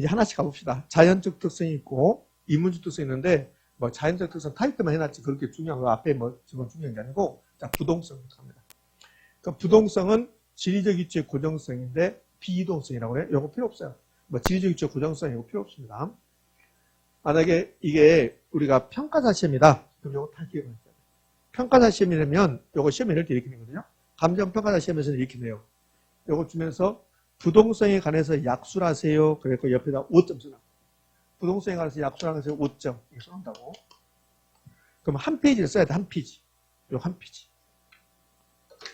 이제 하나씩 가봅시다. 자연적 특성이 있고 인문적 특성이 있는데 뭐 자연적 특성 타이틀만 해놨지 그렇게 중요한 거 앞에 뭐 지금 중요한 게 아니고 자 부동성부터 합니다. 그 부동성은 지리적 위치의 고정성인데 비이동성이라고 해요. 이거 필요 없어요. 뭐 지리적 위치의 고정성 이거 필요 없습니다. 만약에 이게 우리가 평가사 시험이다. 그럼 이거 다 기억을 해야 돼요. 평가사 시험이라면 이거 시험에 이렇게 되거든요. 감정평가사 시험에서는 이렇게 돼요. 이거 주면서 부동성에 관해서 약술하세요. 그래서 옆에다 5점 써놔. 부동성에 관해서 약술하세요. 5점. 이렇게 써놓는다고. 그럼 한 페이지를 써야 돼. 한 페이지. 요 한 페이지.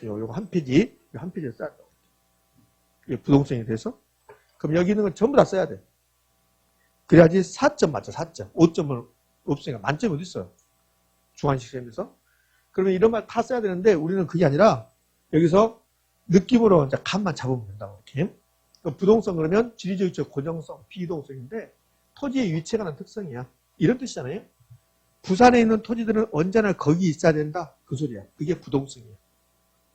요, 요거 한 페이지. 요 한 페이지를 써야 돼. 이게 부동성에 대해서. 그럼 여기 있는 건 전부 다 써야 돼. 그래야지 4점 맞죠. 4점. 5점은 없으니까 만점이 어디 있어요. 중간식 시험에서. 그러면 이런 말 다 써야 되는데 우리는 그게 아니라 여기서 느낌으로 이제 감만 잡으면 된다고 이렇게. 그러니까 부동성 그러면 지리적 위치 고정성, 비이동성인데 토지의 위치에 관한 특성이야. 이런 뜻이잖아요. 부산에 있는 토지들은 언제나 거기 있어야 된다. 그 소리야. 그게 부동성이야.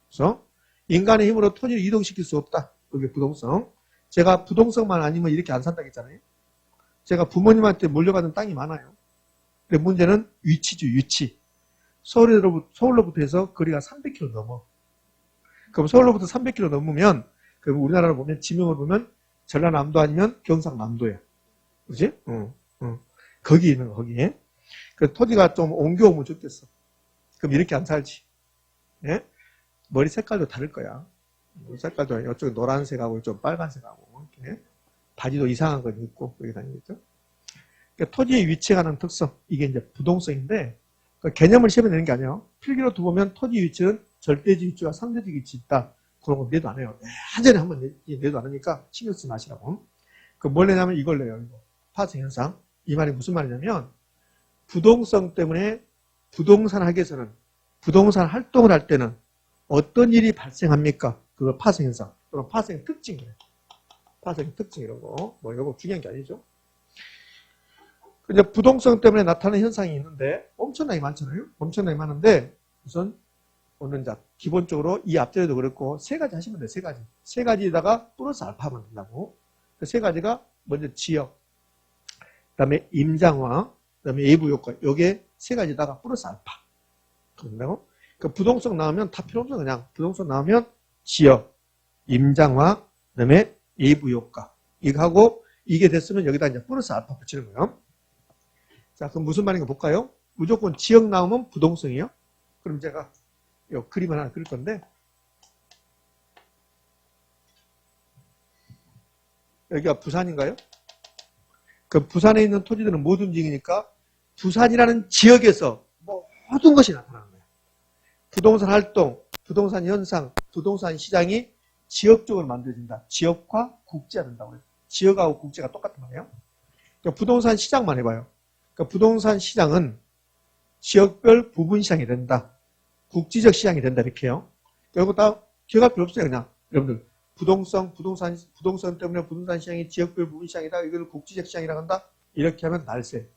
그래서 인간의 힘으로 토지를 이동시킬 수 없다. 그게 부동성. 제가 부동성만 아니면 이렇게 안 산다고 했잖아요. 제가 부모님한테 물려받은 땅이 많아요. 근데 문제는 위치죠, 위치. 서울로부터 해서 거리가 300km 넘어. 그럼 서울로부터 300km 넘으면, 그럼 우리나라를 보면, 지명을 보면, 전라남도 아니면 경상남도야. 그지? 응, 응. 거기 있는 거, 거기에. 그 토지가 좀 옮겨오면 좋겠어. 그럼 이렇게 안 살지. 예? 머리 색깔도 다를 거야. 머리 색깔도 이쪽 노란색하고 좀 빨간색하고, 이렇게. 바지도 이상한 건 있고, 그렇게 다니겠죠? 그러니까 토지의 위치에 관한 특성, 이게 이제 부동성인데, 그 개념을 시험에 내는 게 아니에요. 필기로 두보면 토지 위치는 절대적 위치와 상대적 위치 있다. 그런 거 내도 안 해요. 완전히 한번 내, 내도 안 하니까 신경 쓰지 마시라고. 그뭘 내냐면 이걸 내요. 이거. 파생 현상. 이 말이 무슨 말이냐면 부동성 때문에 부동산 학에서는 부동산 활동을 할 때는 어떤 일이 발생합니까? 그걸 파생 현상. 그럼 파생 특징이에요. 파생 특징 이런 거. 뭐 이거 중요한 게 아니죠. 이제 부동성 때문에 나타나는 현상이 있는데 엄청나게 많잖아요. 엄청나게 많은데 우선 오늘 자 기본적으로 이 앞절에도 그렇고 세 가지 하시면 돼요. 세 가지. 세 가지에다가 플러스 알파 하면 된다고. 그 세 가지가 먼저 지역, 그 다음에 임장화, 그 다음에 외부 효과. 요게 세 가지다가 플러스 알파. 그런다고? 그 부동성 나오면 다 필요 없어 그냥 부동성 나오면 지역, 임장화, 그 다음에 외부 효과. 이거 하고 이게 됐으면 여기다 이제 플러스 알파 붙이는 거예요. 자, 그럼 무슨 말인가 볼까요? 무조건 지역 나오면 부동성이요. 그럼 제가 이 그림을 하나 그릴 건데 여기가 부산인가요? 그 부산에 있는 토지들은 못 움직이니까 부산이라는 지역에서 모든 것이 나타나는 거예요. 부동산 활동, 부동산 현상, 부동산 시장이 지역적으로 만들어진다. 지역과 국제가 된다고 그래요. 지역하고 국제가 똑같은 말이에요. 그러니까 부동산 시장만 해봐요. 그러니까 부동산 시장은 지역별 부분 시장이 된다. 국지적 시장이 된다 이렇게요. 결국 다 기억할 필요 없어요 그냥 여러분들 부동산 부동산 부동산 때문에 부동산 시장이 지역별 부분 시장이다. 이걸 국지적 시장이라고 한다. 이렇게 하면 날세.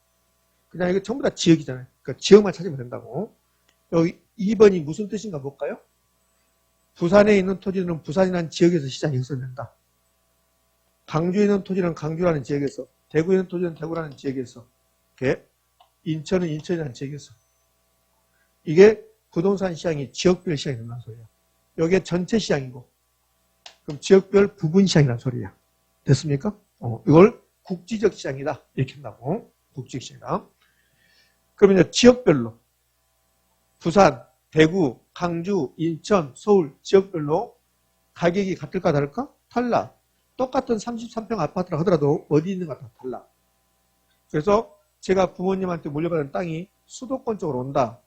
그냥 이거 전부 다 지역이잖아요. 그러니까 지역만 찾으면 된다고. 여기 2번이 무슨 뜻인가 볼까요? 부산에 있는 토지는 부산이라는 지역에서 시장이 형성된다. 강주에 있는 토지는 강주라는 지역에서, 대구에 있는 토지는 대구라는 지역에서, 이렇게 인천은 인천이라는 지역에서. 이게 부동산 시장이 지역별 시장이 된다는 소리야. 이게 전체 시장이고, 그럼 지역별 부분 시장이라는 소리야. 됐습니까? 어, 이걸 국지적 시장이다. 이렇게 한다고. 국지적 시장이다. 그러면 이제 지역별로 부산, 대구, 강주, 인천, 서울 지역별로 가격이 같을까 다를까? 달라. 똑같은 33평 아파트라 하더라도 어디 있는가 다 달라. 그래서 제가 부모님한테 물려받은 땅이 수도권 쪽으로 온다.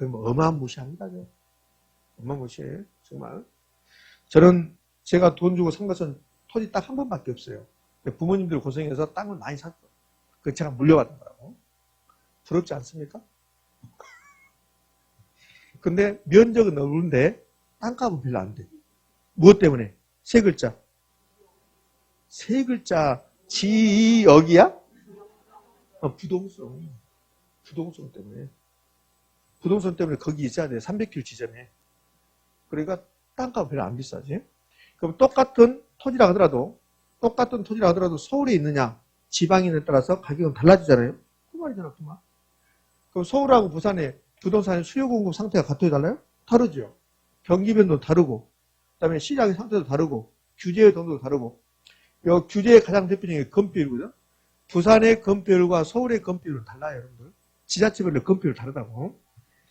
그럼 뭐 어마무시합니다. 어마무시해. 정말. 저는 제가 돈 주고 산 것은 토지 딱 한 번밖에 없어요. 부모님들 고생해서 땅을 많이 샀어. 그 제가 물려받은 거라고. 부럽지 않습니까? 근데 면적은 넓은데 땅값은 별로 안 돼. 무엇 때문에? 세 글자. 세 글자 지역이야? 어, 부동성. 부동성 때문에. 부동산 때문에 거기 있어야 돼. 300km 지점에. 그러니까 땅값 별로 안 비싸지. 그럼 똑같은 토지라 하더라도 똑같은 토지라 하더라도 서울에 있느냐, 지방인에 따라서 가격은 달라지잖아요. 그 말이잖아, 그 말. 그럼 서울하고 부산의 부동산의 수요 공급 상태가 같아요, 달라요? 다르죠. 경기 변도 다르고, 그다음에 시장의 상태도 다르고, 규제의 정도도 다르고. 요 규제의 가장 대표적인 게 건비율이거든. 부산의 건비율과 서울의 건비율은 달라요, 여러분들. 지자체별로 건비율 다르다고.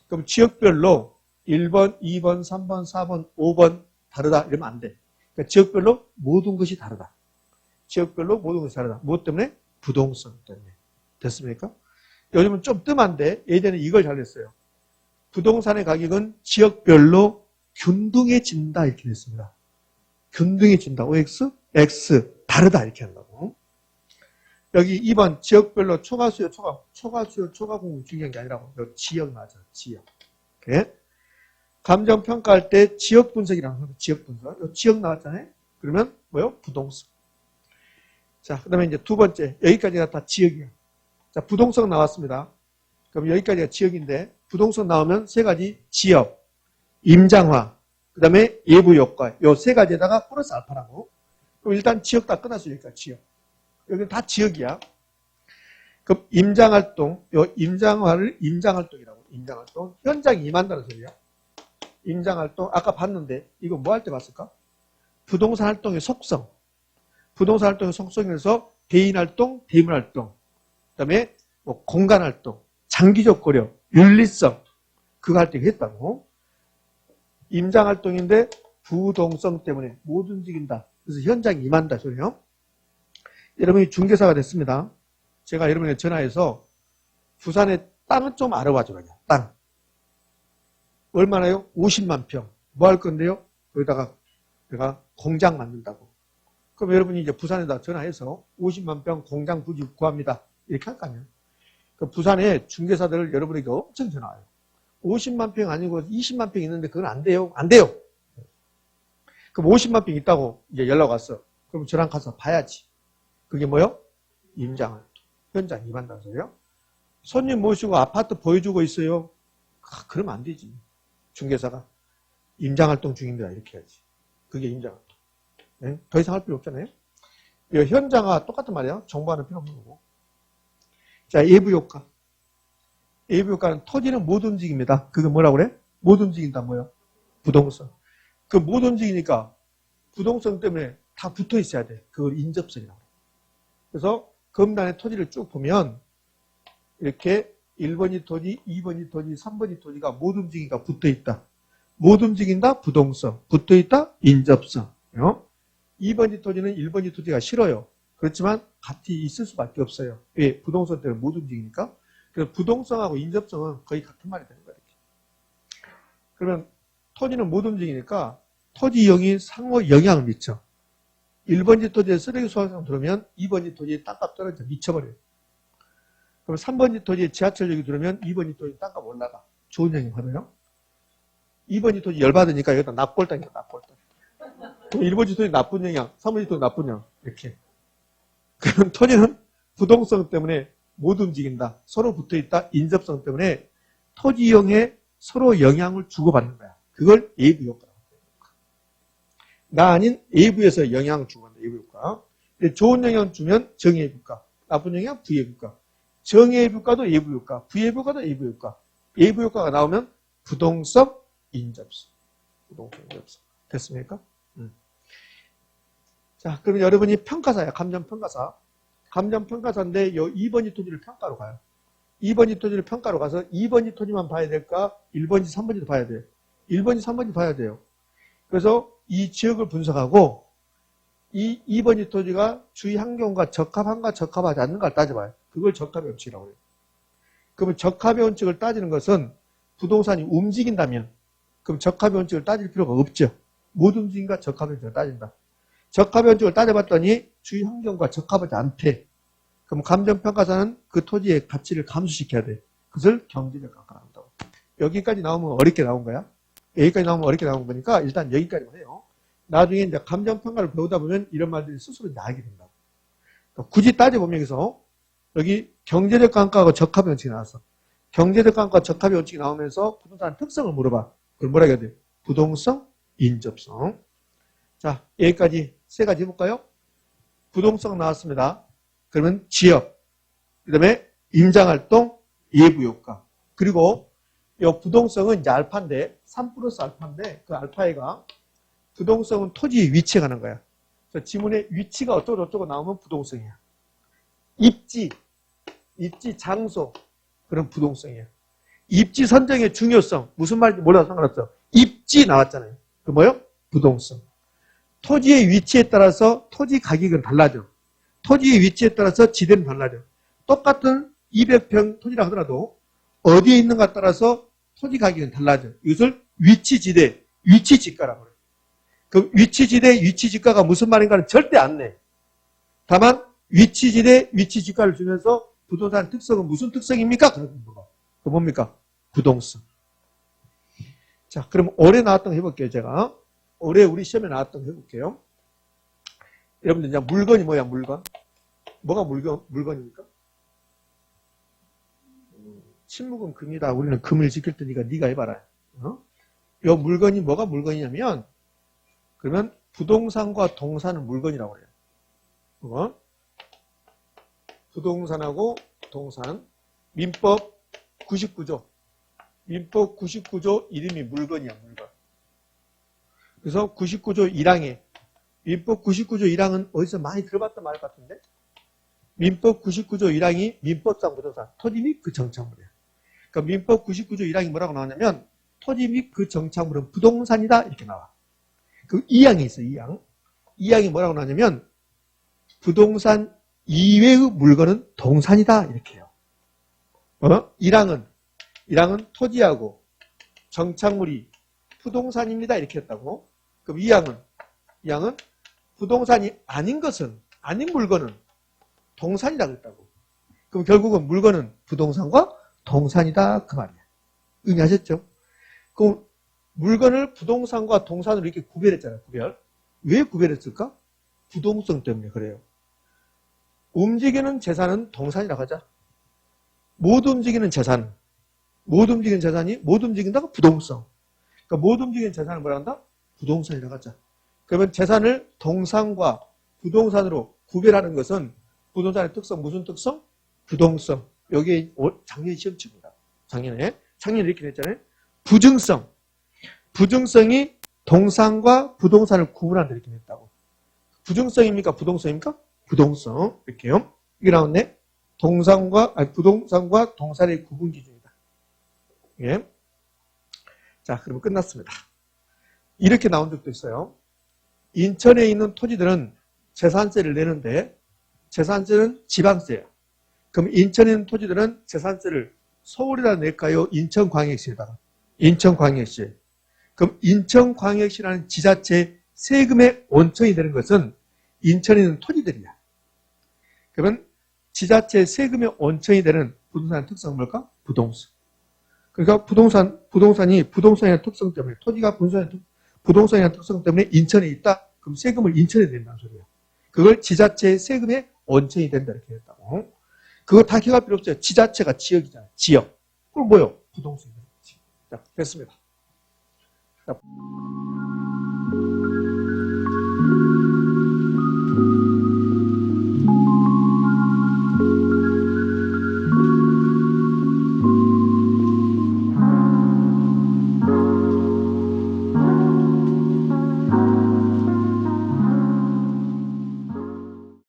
그럼 지역별로 1번, 2번, 3번, 4번, 5번 다르다 이러면 안 돼. 그러니까 지역별로 모든 것이 다르다. 지역별로 모든 것이 다르다. 무엇 때문에? 부동산 때문에. 됐습니까? 요즘은 좀 뜸한데 예전에 이걸 잘 냈어요. 부동산의 가격은 지역별로 균등해진다 이렇게 됐습니다. 균등해진다. OX, X 다르다 이렇게 한다고. 여기 2번 지역별로 초과 수요, 초과 초과 수요, 초과 공급 중요한 게 아니라고. 여기 지역 맞아. 지역. 오케이? 감정 평가할 때 지역 분석이라는 거예요. 지역 분석. 요 지역 나왔잖아요. 그러면 뭐요? 부동산. 자, 그다음에 이제 두 번째 여기까지가 다 지역이야. 자, 부동산 나왔습니다. 그럼 여기까지가 지역인데 부동산 나오면 세 가지 지역, 임장화, 그다음에 예부 효과 요 세 가지에다가 플러스 알파라고. 그럼 일단 지역 다. 여기까지 지역. 여기는 다 지역이야. 그럼 임장활동, 요 임장화를 임장활동이라고. 임장활동 현장 임한다는 소리야. 임장활동 아까 봤는데 이거 뭐 할 때 봤을까? 부동산 활동의 속성. 부동산 활동의 속성에서 개인 활동, 대물 활동, 그 다음에 뭐 공간 활동, 장기적 고려, 윤리성 그거 할 때 했다고. 임장 활동인데 부동성 때문에 못 움직인다. 그래서 현장 임한다 소리요. 여러분이 중개사가 됐습니다. 제가 여러분에 전화해서 부산에 땅은 좀 알아봐줘 그냥 땅. 얼마나요? 50만 평. 뭐 할 건데요? 거기다가 내가 공장 만든다고. 그럼 여러분이 이제 부산에다 전화해서 50만 평 공장 부지 구합니다. 이렇게 할 거 아니에요. 그 부산에 중개사들 여러분에게 엄청 전화 와요. 50만 평 아니고 20만 평 있는데 그건 안 돼요. 안 돼요. 그럼 50만 평 있다고 이제 연락 왔어. 그럼 저랑 가서 봐야지. 그게 뭐요? 임장을. 현장 소리요. 손님 모시고 아파트 보여주고 있어요. 아, 그러면 안 되지. 중개사가. 임장활동 중입니다. 이렇게 해야지. 그게 임장활동. 네? 더 이상 할 필요 없잖아요. 이 현장과 똑같은 말이에요. 정보하는 필요 없는 거고. 자, 예부 효과. 예부 효과는 토지는 못 움직입니다. 그게 뭐라고 그래? 못 움직인다 뭐요? 부동산. 그못 움직이니까 부동산 때문에 다 붙어 있어야 돼. 그걸 인접성이라고 그래. 그래서 검단의 토지를 쭉 보면 이렇게 1번이 토지, 2번이 토지, 3번이 토지가 못 움직이니까 붙어 있다. 못 움직인다? 부동성. 붙어 있다? 인접성. 어? 2번이 토지는 1번이 토지가 싫어요. 그렇지만 같이 있을 수밖에 없어요. 왜? 부동산 때문에 못 움직이니까. 그래서 부동성하고 인접성은 거의 같은 말이 되는 거예요. 그러면 토지는 못 움직이니까 토지 이용이 상호 영향을 미쳐. 1번지 토지에 쓰레기 수확장 들어오면 2번지 토지에 땅값 떨어져 미쳐버려요. 그럼 3번지 토지에 지하철역이 들어오면 2번지 토지 땅값 올라가. 좋은 영향 받아요. 2번지 토지 열받으니까 여기다 납골당이야, 납골당. 그럼 1번지 토지 나쁜 영향, 3번지 토지 나쁜 영향. 이렇게. 그럼 토지는 부동성 때문에 못 움직인다. 서로 붙어 있다. 인접성 때문에 토지 이용에 서로 영향을 주고받는 거야. 그걸 효과라고 해요. 나 아닌 예부에서 영향을 주고받는다. 예부 효과. 근데 좋은 영향 주면 정예부 효과. 나쁜 영향 부예부 효과. 정예부 효과도 예부 효과. 부예부 효과도 예부 효과. 예부 효과가 나오면 부동성 인접성. 부동성 인접성. 됐습니까? 음. 자, 그러면 여러분이 평가사야. 감정 평가사. 감정 평가사인데 요 2번지 토지를 평가로 가요. 2번지 토지를 평가로 가서 2번지 토지만 봐야 될까? 1번지, 3번지도 봐야 돼요. 1번지, 3번지 봐야 돼요. 그래서 이 지역을 분석하고 이 2번지 토지가 주위 환경과 적합한가 적합하지 않는가를 따져봐요. 그걸 적합의 원칙이라고 해요. 그러면 적합의 원칙을 따지는 것은 부동산이 움직인다면 그럼 적합의 원칙을 따질 필요가 없죠. 못 움직인가 적합의 원칙을 따진다. 적합의 원칙을 따져봤더니 주위 환경과 적합하지 않대. 그럼 감정평가사는 그 토지의 가치를 감수시켜야 돼. 그것을 경제적 평가를 한다고. 여기까지 나오면 어렵게 나온 거야. 여기까지 나오면 어렵게 나온 거니까 일단 여기까지만 해요. 나중에 이제 감정평가를 배우다 보면 이런 말들이 스스로 알게 된다고. 그러니까 굳이 따져보면 여기서 여기 경제적 감가하고 적합의 원칙이 나왔어. 경제적 감가 적합의 원칙이 나오면서 부동산 특성을 물어봐. 그걸 뭐라 해야 돼? 부동성, 인접성. 자, 여기까지 세 가지 해볼까요? 부동성 나왔습니다. 그러면 지역, 그 다음에 임장활동, 예부효과. 그리고 이 부동성은 이제 알파인데, 3 플러스 알파인데, 그 알파가 부동성은 토지의 위치에 가는 거야. 그래서 지문에 위치가 어쩌고 저쩌고 나오면 부동성이야. 입지, 입지 장소, 그런 부동성이야. 입지 선정의 중요성, 무슨 말인지 몰라도 상관없어. 입지 나왔잖아요. 그 뭐요? 부동성. 토지의 위치에 따라서 토지 가격은 달라져. 토지의 위치에 따라서 지대는 달라져. 똑같은 200평 토지라 하더라도 어디에 있는가 따라서 토지 가격은 달라져. 이것을 위치 지대, 위치 지가라고 그래요. 그 위치지대, 위치지가가 무슨 말인가는 절대 안 내. 다만 위치지대, 위치지가를 주면서 부동산 특성은 무슨 특성입니까? 그 뭡니까? 부동성. 자, 그럼 올해 나왔던 거 해볼게요, 제가. 올해 우리 시험에 나왔던 거 해볼게요. 여러분들, 이제 물건이 뭐야, 물건? 뭐가 물건, 물건입니까? 침묵은 금이다. 우리는 금을 지킬 테니까 네가 해봐라. 어? 요 물건이 뭐가 물건이냐면, 그러면 부동산과 동산은 물건이라고 그래요. 어? 부동산하고 동산. 민법 99조. 민법 99조 이름이 물건이야, 물건. 그래서 99조 1항에 민법 99조 1항은 어디서 많이 들어봤던 말 같은데? 민법 99조 1항이 민법상 부동산, 토지 및 그 정착물이야. 그러니까 민법 99조 1항이 뭐라고 나오냐면 토지 및 그 정착물은 부동산이다 이렇게 나와. 그 2항이 있어, 2항. 2항이 뭐라고 나오냐면 부동산 이외의 물건은 동산이다 이렇게 해요. 어? 1항은 1항은 토지하고 정착물이 부동산입니다 이렇게 했다고. 그럼 2항은 2항은 부동산이 아닌 것은 아닌 물건은 동산이라 그랬다고. 그럼 결국은 물건은 부동산과 동산이다 그 말이야. 의미하셨죠? 그럼 물건을 부동산과 동산으로 이렇게 구별했잖아요. 구별. 왜 구별했을까? 부동성 때문에 그래요. 움직이는 재산은 동산이라고 하자. 못 움직이는 재산. 못 움직이는 재산이 못 움직인다가 부동성. 그러니까 못 움직이는 재산을 뭐라 한다? 부동산이라고 하자. 그러면 재산을 동산과 부동산으로 구별하는 것은 부동산의 특성, 무슨 특성? 부동성. 여기 작년 시험치입니다. 작년에. 작년에 이렇게 냈잖아요. 부증성. 부증성이 동산과 부동산을 구분한다 이렇게 냈다고. 부증성입니까? 부동성입니까? 부동성. 이렇게요. 이게 나왔네. 동산과, 아니, 부동산과 동산의 구분 기준이다. 예. 자, 그러면 끝났습니다. 이렇게 나온 적도 있어요. 인천에 있는 토지들은 재산세를 내는데 재산세는 지방세예요. 그럼 인천에 있는 토지들은 재산세를 서울에다 낼까요? 인천광역시에다가? 인천광역시. 그럼 인천광역시라는 지자체 세금의 원천이 되는 것은 인천에 있는 토지들이야. 그러면 지자체 세금의 원천이 되는 부동산의 특성은 뭘까? 부동산. 그러니까 부동산, 부동산이 부동산의 특성 때문에, 토지가 부동산의, 부동산의 특성 때문에 인천에 있다? 그럼 세금을 인천에 낸다는 소리야. 그걸 지자체 세금의 원천이 된다. 이렇게 했다고. 그거 다 기억할 필요 없어요. 지자체가 지역이잖아. 지역. 그럼 뭐요? 부동산이 되는 거지. 자, 됐습니다. 자.